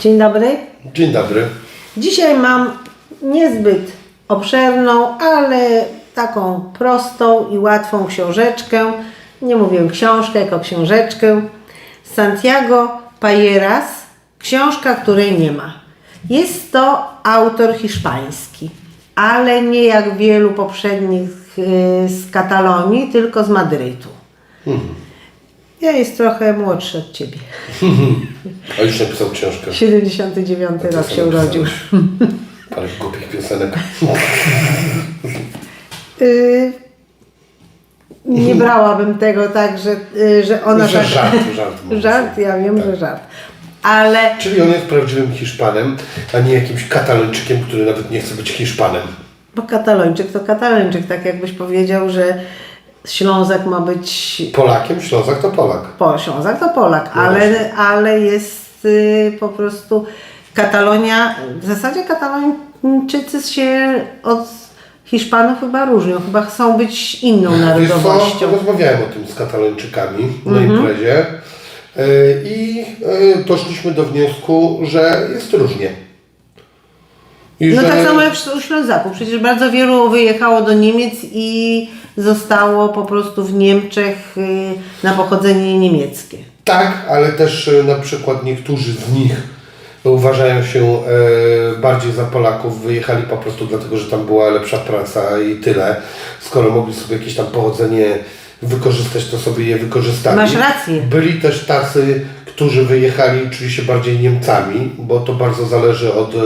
Dzień dobry. Dzień dobry. Dzisiaj mam niezbyt obszerną, ale taką prostą i łatwą książeczkę. Nie mówię książkę, jako książeczkę. Santiago Payeras, książka, której nie ma. Jest to autor hiszpański, ale nie jak wielu poprzednich y, z Katalonii, tylko z Madrytu. Ja jest trochę młodszy od ciebie. A już napisał książkę. 79 A co rok się urodził. Parę głupich piosenek. Y, nie brałabym tego tak, że, y, że ona Że tak... żart, żart żart, ja wiem, Tak. że żart. Ale Czyli on jest prawdziwym Hiszpanem, a nie jakimś katalończykiem, który nawet nie chce być Hiszpanem. bo katalończyk to katalończyk, tak jakbyś powiedział, że Ślązak ma być... Polakiem, Ślązak to Polak. Po, Ślązak to Polak, No ale, właśnie. ale jest y, po prostu Katalonia, w zasadzie Katalończycy się od Hiszpanów chyba różnią, chyba chcą być inną Wiesz co, narodowością. rozmawiałem o tym z katalończykami na Mhm. imprezie y, i y, doszliśmy do wniosku, że jest różnie. I No że... tak samo jak u Ślązaków. Przecież bardzo wielu wyjechało do Niemiec i zostało po prostu w Niemczech y, na pochodzenie niemieckie. Tak, ale też e, na przykład niektórzy z nich uważają się e, bardziej za Polaków, wyjechali po prostu dlatego, że tam była lepsza praca i tyle. Skoro mogli sobie jakieś tam pochodzenie wykorzystać, to sobie je wykorzystali. Masz rację. Byli też tacy, którzy wyjechali i czuli się bardziej Niemcami, bo to bardzo zależy od e,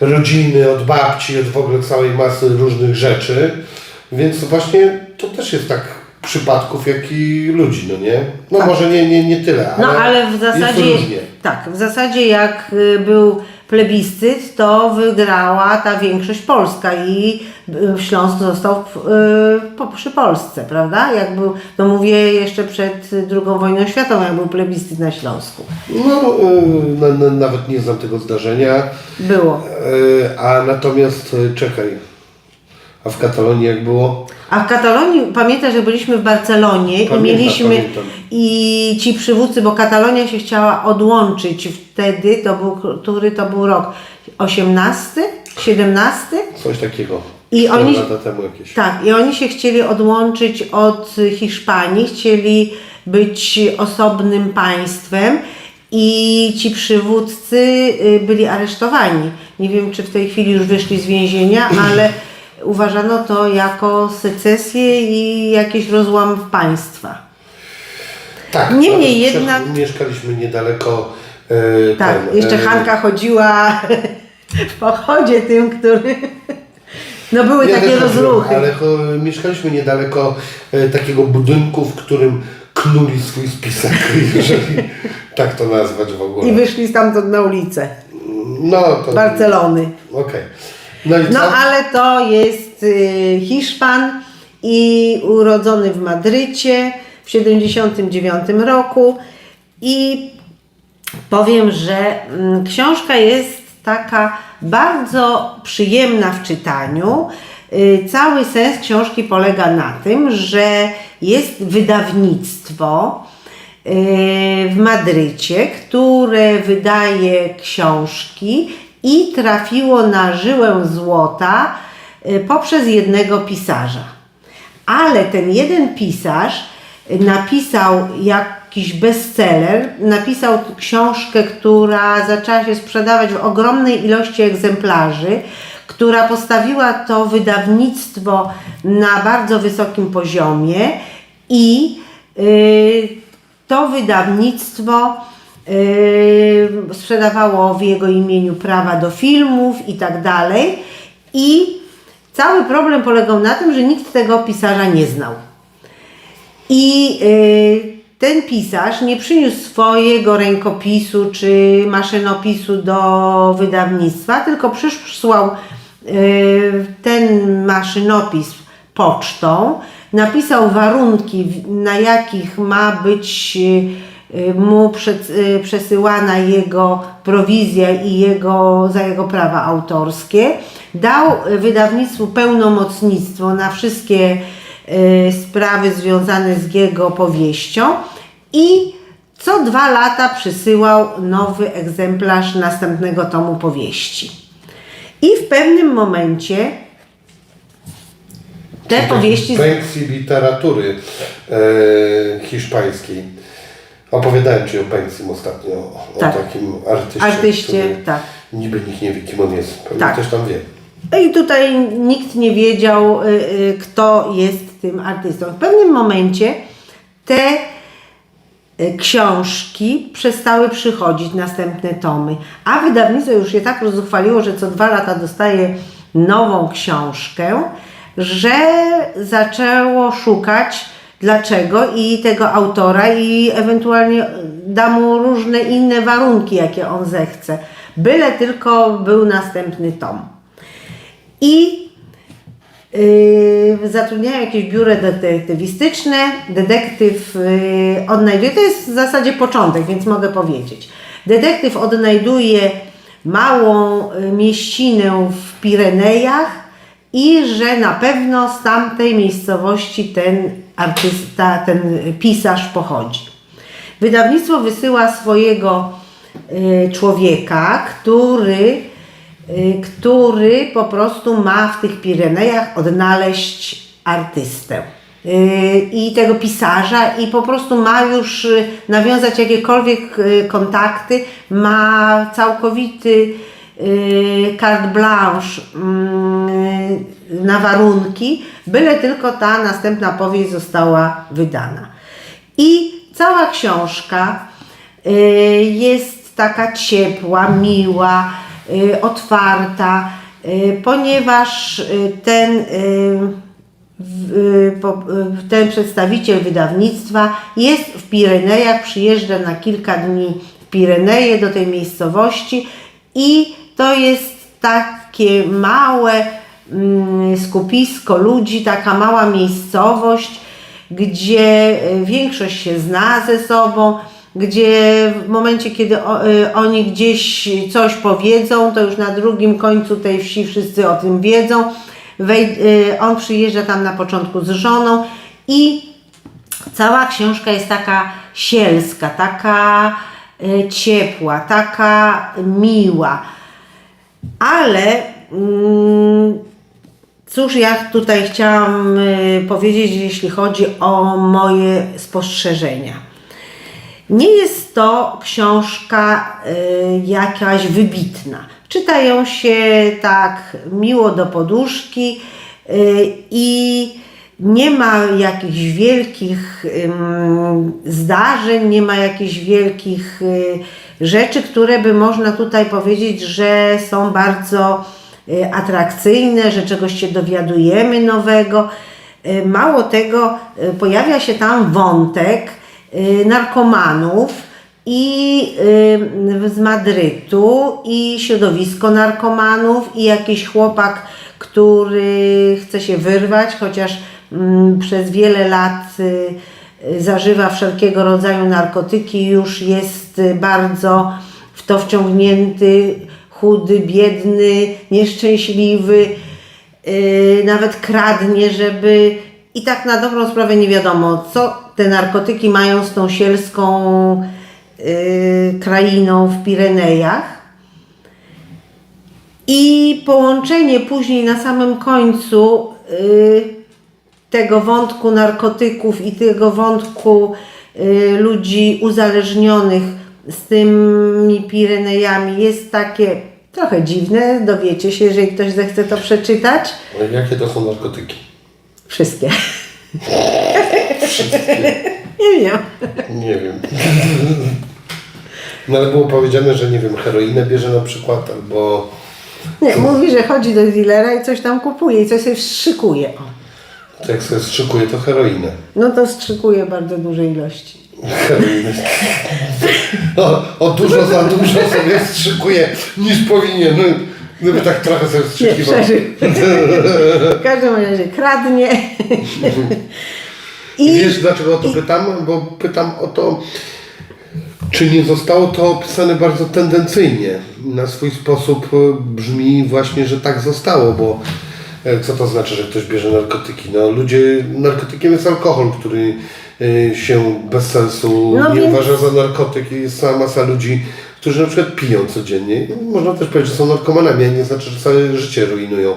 rodziny, od babci, od w ogóle całej masy różnych rzeczy. Więc właśnie to też jest tak przypadków, jak i ludzi, no nie? No Tak. może nie, nie, nie tyle, ale, No ale w zasadzie, jest różnie. tak, w zasadzie jak y, był plebiscyt, to wygrała ta większość polska i y, Śląsk został y, przy Polsce, prawda? Jak był, no mówię jeszcze przed II wojną światową, jak był plebiscyt na Śląsku. No, na, na, nawet nie znam tego zdarzenia, Było. a natomiast czekaj, a w Katalonii jak było? A w Katalonii, pamiętasz, że byliśmy w Barcelonie Pamiętam, i mieliśmy pamiętam. i ci przywódcy, bo Katalonia się chciała odłączyć wtedy, to był, który to był rok? 18? 17? Coś takiego. I Cztery oni- lata temu jakieś. Tak, i oni się chcieli odłączyć od Hiszpanii, chcieli być osobnym państwem i ci przywódcy y, byli aresztowani. Nie wiem, czy w tej chwili już wyszli z więzienia, ale uważano to jako secesję i jakiś rozłam państwa. Tak, Niemniej jednak- Mieszkaliśmy niedaleko y, Tak, ten, jeszcze y, Hanka chodziła w pochodzie tym, który... No były Ja takie rozruchy. Ale mieszkaliśmy niedaleko e, takiego budynku, w którym knuli swój spisek, jeżeli tak to nazwać w ogóle. I wyszli stamtąd na ulicę No to. Barcelony. Okej. No No ale to jest y, Hiszpan i urodzony w Madrycie w 79 roku i powiem, że mm, książka jest taka bardzo przyjemna w czytaniu. Y, Cały sens książki polega na tym, że jest wydawnictwo y, w Madrycie, które wydaje książki i trafiło na żyłę złota y, poprzez jednego pisarza. Ale ten jeden pisarz napisał jakiś bestseller, napisał książkę, która zaczęła się sprzedawać w ogromnej ilości egzemplarzy, która postawiła to wydawnictwo na bardzo wysokim poziomie i y, to wydawnictwo y, sprzedawało w jego imieniu prawa do filmów i tak dalej. I cały problem polegał na tym, że nikt tego pisarza nie znał. I y, ten pisarz nie przyniósł swojego rękopisu czy maszynopisu do wydawnictwa, tylko przysłał y, ten maszynopis pocztą, napisał warunki, na jakich ma być y, y, mu przed, y, przesyłana jego prowizja i jego, za jego prawa autorskie. Dał y, wydawnictwu pełnomocnictwo na wszystkie y, sprawy związane z jego powieścią i co dwa lata przysyłał nowy egzemplarz następnego tomu powieści. I w pewnym momencie te powieści. Pensji literatury e, hiszpańskiej. Opowiadałem Ci o pensji ostatnio, o Tak. takim artyście, Artyście, tak. niby nikt nie wie, kim on jest. Pewnie Tak. ktoś tam wie. No i tutaj nikt nie wiedział, y, y, kto jest tym artystą. W pewnym momencie te y, książki przestały przychodzić, następne tomy, a wydawnictwo już się tak rozchwaliło, że co dwa lata dostaje nową książkę, że zaczęło szukać dlaczego i tego autora i ewentualnie da mu różne inne warunki, jakie on zechce. Byle tylko był następny tom. I yy, zatrudniają jakieś biuro detektywistyczne, detektyw yy, odnajduje, to jest w zasadzie początek, więc mogę powiedzieć. Detektyw odnajduje małą y, mieścinę w Pirenejach i że na pewno z tamtej miejscowości ten artysta, ten pisarz pochodzi. Wydawnictwo wysyła swojego y, człowieka, który, y, który po prostu ma w tych Pirenejach odnaleźć artystę. Y, I tego pisarza, i po prostu ma już nawiązać jakiekolwiek kontakty, ma całkowity carte blanche mm, na warunki, byle tylko ta następna powieść została wydana. I cała książka y, jest taka ciepła, miła, y, otwarta, y, ponieważ ten, ten przedstawiciel wydawnictwa jest w Pirenejach, przyjeżdża na kilka dni w Pireneje do tej miejscowości i to jest takie małe skupisko ludzi, taka mała miejscowość, gdzie y, większość się zna ze sobą, gdzie w momencie, kiedy y, oni gdzieś coś powiedzą, to już na drugim końcu tej wsi wszyscy o tym wiedzą. Y, on przyjeżdża tam na początku z żoną i cała książka jest taka sielska, taka ciepła, taka miła. Ale mm, cóż ja tutaj chciałam y, powiedzieć, jeśli chodzi o moje spostrzeżenia. Nie jest to książka y, jakaś wybitna. Czytają się tak miło do poduszki y, i nie ma jakichś wielkich zdarzeń, nie ma jakichś wielkich rzeczy, które by można tutaj powiedzieć, że są bardzo atrakcyjne, że czegoś się dowiadujemy nowego. Y, Mało tego, y, pojawia się tam wątek narkomanów i z Madrytu i środowisko narkomanów i jakiś chłopak, który chce się wyrwać, chociaż mm, przez wiele lat zażywa wszelkiego rodzaju narkotyki, już jest bardzo w to wciągnięty, chudy, biedny, nieszczęśliwy, yy, nawet kradnie, żeby i tak na dobrą sprawę nie wiadomo, co te narkotyki mają z tą sielską yy, krainą w Pirenejach. I połączenie później na samym końcu yy, tego wątku narkotyków i tego wątku y, ludzi uzależnionych z tymi Pirenejami jest takie trochę dziwne. Dowiecie się, jeżeli ktoś zechce to przeczytać. Ale Jakie to są narkotyki? Wszystkie. Wszystkie. Nie wiem. Nie wiem. No ale było powiedziane, że nie wiem, heroinę bierze na przykład, albo Nie, mówi, że chodzi do dealera i coś tam kupuje i coś sobie wstrzykuje. O. to jak sobie strzykuje, to heroinę. No to wstrzykuje bardzo duże ilości. O, o dużo za dużo sobie strzykuje niż powinien. No, Gdyby tak trochę sobie Nie, wstrzykiwał. przeżył. W każdym razie kradnie. I wiesz dlaczego o to pytam? Bo pytam o to, czy nie zostało to opisane bardzo tendencyjnie. Na swój sposób e, brzmi właśnie, że tak zostało, bo E, Co to znaczy, że ktoś bierze narkotyki? No ludzie, narkotykiem jest alkohol, który się bez sensu No nie więc- uważa za narkotyk. Jest cała masa ludzi, którzy na przykład piją codziennie. Można też powiedzieć, że są narkomanami, a nie znaczy, że całe życie rujnują.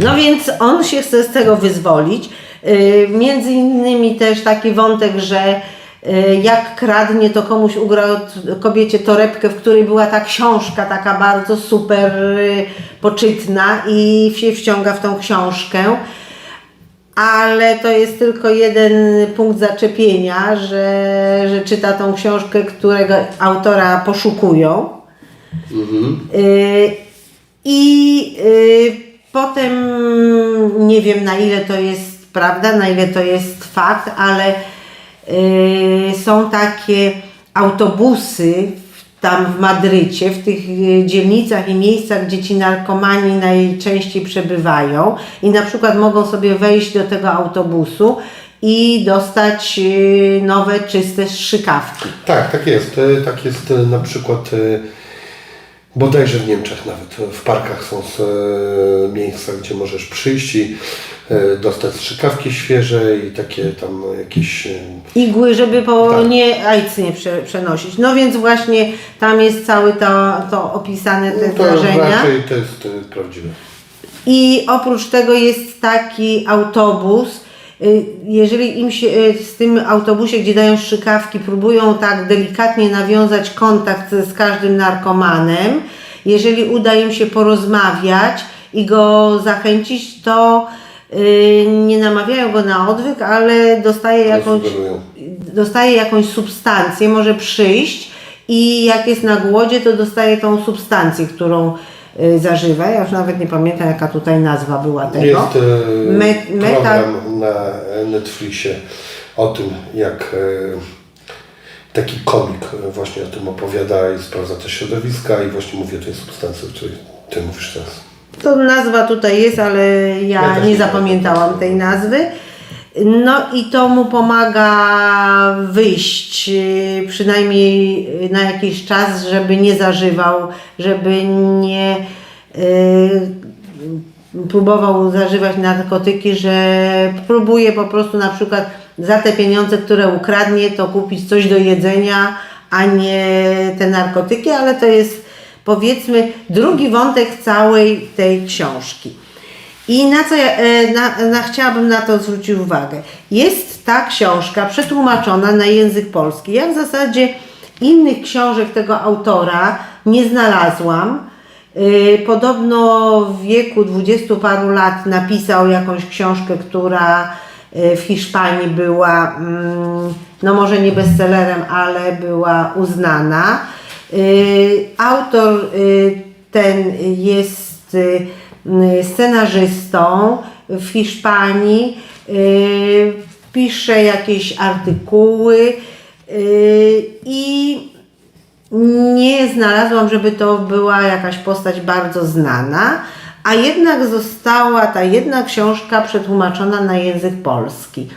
No więc on się chce z tego wyzwolić. Yy, między innymi też taki wątek, że yy, jak kradnie, to komuś ugrał kobiecie torebkę, w której była ta książka taka bardzo super poczytna i się wciąga w tą książkę. Ale to jest tylko jeden punkt zaczepienia, że, że czyta tą książkę, którego autora poszukują. Y, I y, potem nie wiem na ile to jest prawda, na ile to jest fakt, ale y, są takie autobusy tam w Madrycie, w tych y, dzielnicach i miejscach, gdzie ci narkomani najczęściej przebywają i na przykład mogą sobie wejść do tego autobusu i dostać y, nowe, czyste strzykawki. Tak, tak jest. E, Tak jest e, na przykład e, bodajże w Niemczech nawet. W parkach są e, miejsca, gdzie możesz przyjść i e, dostać strzykawki świeże i takie tam jakieś... e, igły, żeby po Tak. nie AIDS nie prze, przenosić. No więc właśnie tam jest całe to, to opisane te No to zdarzenia. raczej to jest prawdziwe. I oprócz tego jest taki autobus. Y, Jeżeli im się y, z tym autobusie, gdzie dają strzykawki, próbują tak delikatnie nawiązać kontakt z każdym narkomanem, jeżeli uda im się porozmawiać i go zachęcić, to y, nie namawiają go na odwyk, ale dostaje jakąś, dostaje jakąś substancję, może przyjść i jak jest na głodzie, to dostaje tą substancję, którą zażywa. Ja już nawet nie pamiętam, jaka tutaj nazwa była tego. Jest e, Me- meta- program na Netflixie o tym, jak e, taki komik właśnie o tym opowiada i sprawdza te środowiska i właśnie mówi o tej substancji, o której Ty mówisz teraz. To nazwa tutaj jest, ale ja, Ja nie zapamiętałam tej nazwy. No i to mu pomaga wyjść y, przynajmniej y, na jakiś czas, żeby nie zażywał, żeby nie y, próbował zażywać narkotyki, że próbuje po prostu na przykład za te pieniądze, które ukradnie, to kupić coś do jedzenia, a nie te narkotyki, ale to jest powiedzmy drugi wątek całej tej książki. I na co ja e, na, na, chciałabym na to zwrócić uwagę. Jest ta książka przetłumaczona na język polski. Ja w zasadzie innych książek tego autora nie znalazłam. Y, Podobno w wieku dwudziestu paru lat napisał jakąś książkę, która y, w Hiszpanii była, mm, no może nie bestsellerem, ale była uznana. Y, Autor ten jest scenarzystą w Hiszpanii, y, pisze jakieś artykuły y, i nie znalazłam, żeby to była jakaś postać bardzo znana, a jednak została ta jedna książka przetłumaczona na język polski.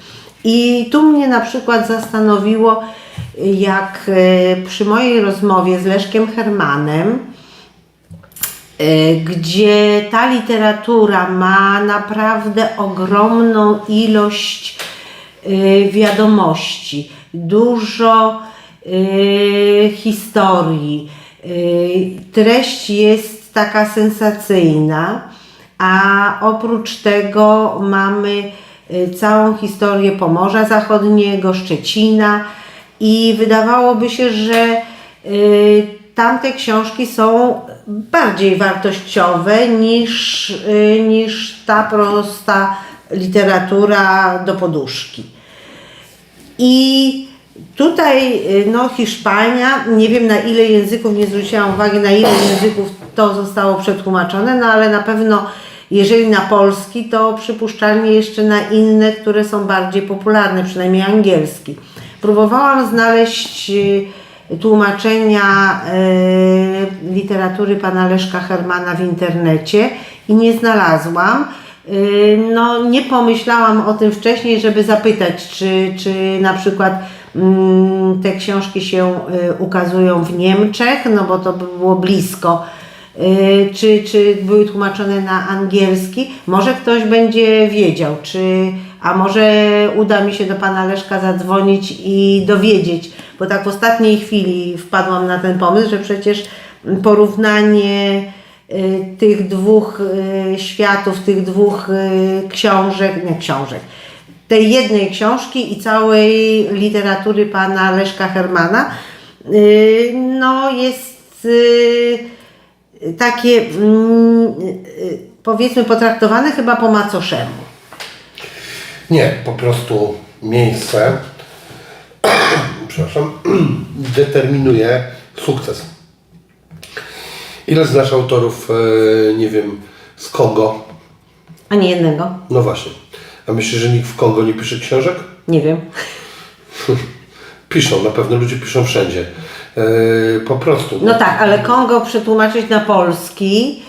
I tu mnie na przykład zastanowiło, jak przy mojej rozmowie z Leszkiem Hermanem, gdzie ta literatura ma naprawdę ogromną ilość e, wiadomości, dużo e, historii. E, Treść jest taka sensacyjna, a oprócz tego mamy e, całą historię Pomorza Zachodniego, Szczecina i wydawałoby się, że tamte książki są bardziej wartościowe niż, y, niż ta prosta literatura do poduszki. I tutaj y, no, Hiszpania, nie wiem na ile języków, nie zwróciłam uwagi na ile języków to zostało przetłumaczone, no ale na pewno jeżeli na polski, to przypuszczalnie jeszcze na inne, które są bardziej popularne, przynajmniej angielski. Próbowałam znaleźć y, tłumaczenia y, literatury pana Leszka Hermana w internecie i nie znalazłam. Y, No, nie pomyślałam o tym wcześniej, żeby zapytać, czy, czy na przykład mm, te książki się y, ukazują w Niemczech, no bo to by było blisko czy, czy były tłumaczone na angielski. Może ktoś będzie wiedział, czy, a może uda mi się do pana Leszka zadzwonić i dowiedzieć, bo tak w ostatniej chwili wpadłam na ten pomysł, że przecież porównanie y, tych dwóch y, światów, tych dwóch y, książek, nie książek, tej jednej książki i całej literatury pana Leszka Hermana, no jest takie mm, powiedzmy potraktowane chyba po macoszemu. Nie, po prostu miejsce, przepraszam, determinuje sukces. Ile znasz autorów, e, nie wiem, z Kongo? A nie jednego? No właśnie. A myślisz, że nikt w Kongo nie pisze książek? Nie wiem. Piszą, na pewno ludzie piszą wszędzie. E, po prostu. No tak, ale Kongo przetłumaczyć na polski,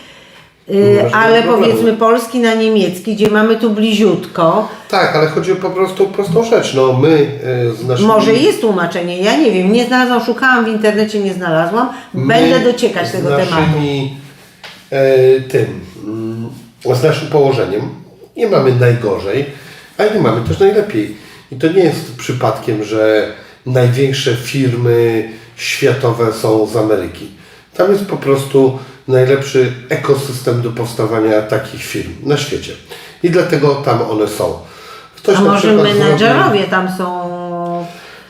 y, masz ale powiedzmy polski na niemiecki, gdzie mamy tu bliziutko. Tak, ale chodzi o po prostu prostą rzecz. No my e, z naszymi... Może jest tłumaczenie, ja nie wiem, nie znalazłam, szukałam w internecie, nie znalazłam. Będę dociekać tego tematu. naszymi, E, tym, mm, z naszym położeniem nie mamy najgorzej, ale nie mamy też najlepiej. I to nie jest przypadkiem, że największe firmy światowe są z Ameryki. Tam jest po prostu najlepszy ekosystem do powstawania takich firm na świecie. I dlatego tam one są. Ktoś A może przykład zrobi- tam są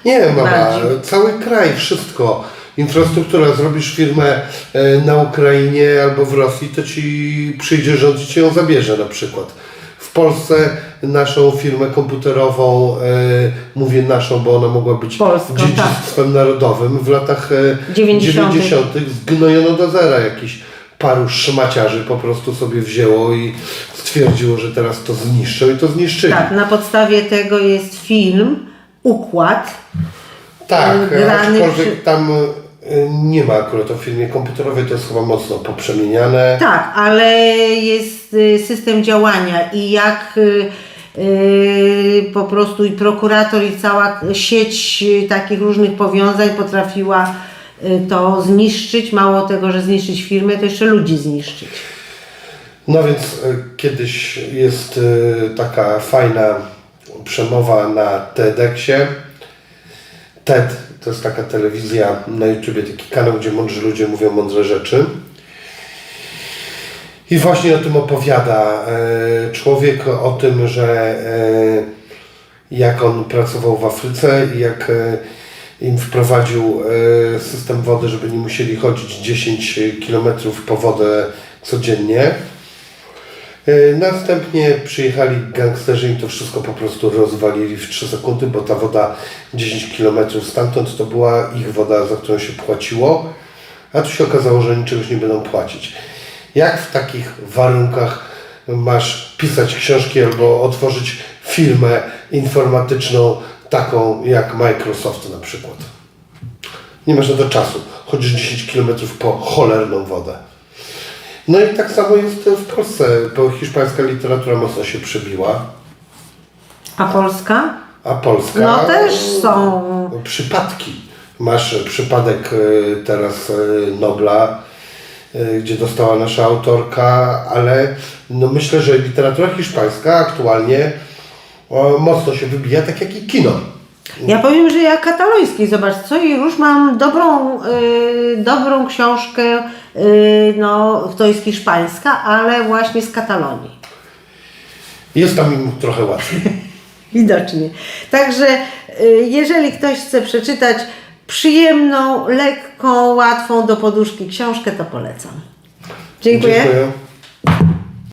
nie, mama, bardziej. cały kraj, wszystko. Infrastruktura, zrobisz firmę e, na Ukrainie albo w Rosji, to ci przyjdzie rząd i ją zabierze na przykład. W Polsce naszą firmę komputerową, e, mówię naszą, bo ona mogła być Polską, dziedzictwem narodowym, w latach e, 90. 90. zgnojono do zera jakiś paru szmaciarzy po prostu sobie wzięło i stwierdziło, że teraz to zniszczą i to zniszczyli. Tak, na podstawie tego jest film, układ. Tak, grany aczkolwiek przy- tam nie ma akurat o filmie komputerowej, to jest chyba mocno poprzemieniane. Tak, ale jest y, system działania i jak y, y, po prostu i prokurator i cała sieć takich różnych powiązań potrafiła to zniszczyć. Mało tego, że zniszczyć firmę, to jeszcze ludzi zniszczyć. No więc kiedyś jest taka fajna przemowa na TEDxie. TED to jest taka telewizja na YouTubie, taki kanał, gdzie mądrzy ludzie mówią mądre rzeczy. I właśnie o tym opowiada e, człowiek, o tym, że e, jak on pracował w Afryce i jak e, im wprowadził system wody, żeby nie musieli chodzić 10 km po wodę codziennie. E, Następnie przyjechali gangsterzy i to wszystko po prostu rozwalili w 3 sekundy, bo ta woda 10 km stamtąd to była ich woda, za którą się płaciło, a tu się okazało, że oni czegoś nie będą płacić. Jak w takich warunkach masz pisać książki albo otworzyć firmę informatyczną taką jak Microsoft na przykład? Nie masz na to czasu. Chodzisz 10 km po cholerną wodę. No i tak samo jest w Polsce, bo hiszpańska literatura mocno się przebiła, A Polska? a polska... No też są. Przypadki. Masz przypadek y, teraz y, Nobla, y, gdzie dostała nasza autorka, ale no myślę, że literatura hiszpańska aktualnie mocno się wybija, tak jak i kino. Ja powiem, że ja kataloński, zobacz, co i już mam dobrą, y, dobrą książkę, y, no to jest hiszpańska, ale właśnie z Katalonii. Jest tam im trochę łatwiej. Widocznie. Także y, jeżeli ktoś chce przeczytać przyjemną, lekką, łatwą do poduszki książkę, to polecam. Dziękuję. Dziękuję.